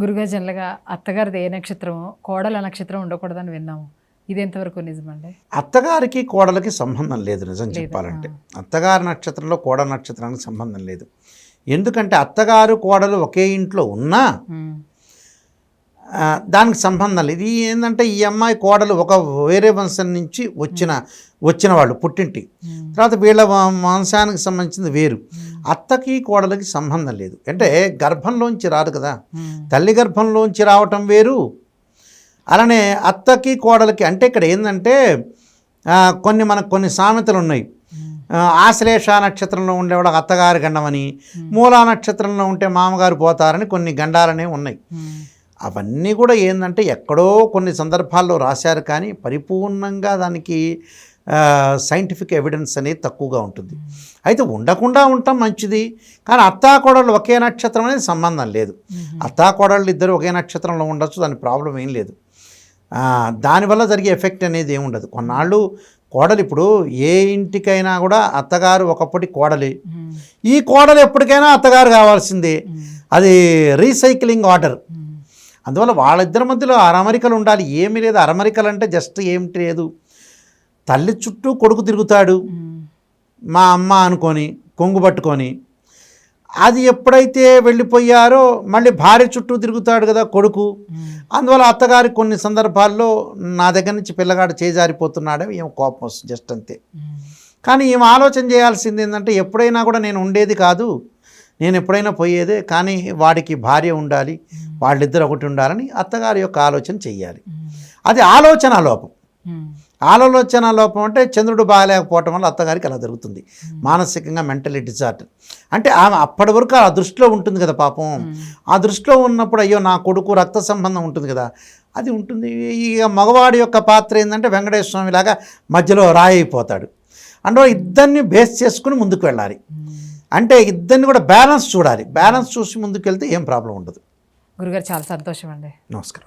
గురుగారు జనరల్గా అత్తగారిది ఏ నక్షత్రమో కోడల నక్షత్రం ఉండకూడదని విన్నాము. ఇది ఎంతవరకు నిజమండి? అత్తగారికి కోడలకి సంబంధం లేదు నిజం చెప్పాలంటే. అత్తగారి నక్షత్రంలో కోడల నక్షత్రానికి సంబంధం లేదు. ఎందుకంటే అత్తగారు కోడలు ఒకే ఇంట్లో ఉన్నా దానికి సంబంధం లేదు. ఇది ఏంటంటే ఈ అమ్మాయి కోడలు ఒక వేరే వంశం నుంచి వచ్చిన వచ్చిన వాళ్ళు పుట్టింటి. తర్వాత వీళ్ళ వంశానికి సంబంధించింది వేరు. అత్తకి కోడలకి సంబంధం లేదు. అంటే గర్భంలోంచి రాదు కదా. ఉమ్, తల్లి గర్భంలోంచి రావటం వేరు. అలానే అత్తకి కోడలకి అంటే ఇక్కడ ఏంటంటే కొన్ని మనకు కొన్ని సామెతలు ఉన్నాయి. ఆ, ఆశ్లేష నక్షత్రంలో ఉండేవాడు అత్తగారి గండమని మూలా నక్షత్రంలో ఉంటే మామగారు పోతారని కొన్ని గండాలనే ఉన్నాయి. అవన్నీ కూడా ఏంటంటే ఎక్కడో కొన్ని సందర్భాల్లో రాశారు కానీ పరిపూర్ణంగా దానికి సైంటిఫిక్ ఎవిడెన్స్ అనేది తక్కువగా ఉంటుంది. అయితే ఉండకుండా ఉండటం మంచిది కానీ అత్తా కోడళ్ళు ఒకే నక్షత్రం అనేది సంబంధం లేదు. ఉమ్, అత్తా కోడళ్ళు ఇద్దరు ఒకే నక్షత్రంలో ఉండొచ్చు దాని ప్రాబ్లం ఏం లేదు. దానివల్ల జరిగే ఎఫెక్ట్ అనేది ఏమి ఉండదు. కొన్నాళ్ళు కోడలు ఇప్పుడు ఏ ఇంటికైనా కూడా అత్తగారు ఒకప్పటి కోడలి. ఈ కోడలు ఎప్పటికైనా అత్తగారు కావాల్సిందే. అది రీసైక్లింగ్ ఆర్డర్. అందువల్ల వాళ్ళిద్దరి మధ్యలో అరమరికలు ఉండాలి. ఏమీ లేదు. అరమరికలు అంటే జస్ట్ ఏమిటి లేదు. తల్లి చుట్టూ కొడుకు తిరుగుతాడు. మా అమ్మ అనుకొని కొంగు పట్టుకొని అది ఎప్పుడైతే వెళ్ళిపోయారో మళ్ళీ భార్య చుట్టూ తిరుగుతాడు కదా కొడుకు. అందువల్ల అత్తగారి కొన్ని సందర్భాల్లో నా దగ్గర నుంచి పిల్లగాడు చేజారిపోతున్నాడే ఏం కోపం వస్తుంది జస్ట్ అంతే. కానీ ఏం ఆలోచన చేయాల్సింది ఏంటంటే ఎప్పుడైనా కూడా నేను ఉండేది కాదు నేను ఎప్పుడైనా పోయేదే కానీ వాడికి భార్య ఉండాలి వాళ్ళిద్దరు ఒకటి ఉండాలని అత్తగారి యొక్క ఆలోచన చెయ్యాలి. అది ఆలోచన లోపం. ఆలోచన లోపం అంటే చంద్రుడు బాగాలేకపోవటం వల్ల అత్తగారికి అలా జరుగుతుంది. మానసికంగా మెంటలీ డిజార్డర్ అంటే ఆమె అప్పటి వరకు ఆ దృష్టిలో ఉంటుంది కదా పాపం. ఆ దృష్టిలో ఉన్నప్పుడు అయ్యో నా కొడుకు రక్త సంబంధం ఉంటుంది కదా. అది ఉంటుంది. ఇక మగవాడి యొక్క పాత్ర ఏంటంటే వెంకటేశ్వర స్వామి లాగా మధ్యలో రాయి అయిపోతాడు. అంటే ఇద్దరిని బేస్ చేసుకుని ముందుకు వెళ్ళాలి. అంటే ఇద్దరిని కూడా బ్యాలెన్స్ చూడాలి. బ్యాలెన్స్ చూసి ముందుకు వెళ్తే ఏం ప్రాబ్లం ఉండదు. గురుగారు చాలా సంతోషం అండి నమస్కారం.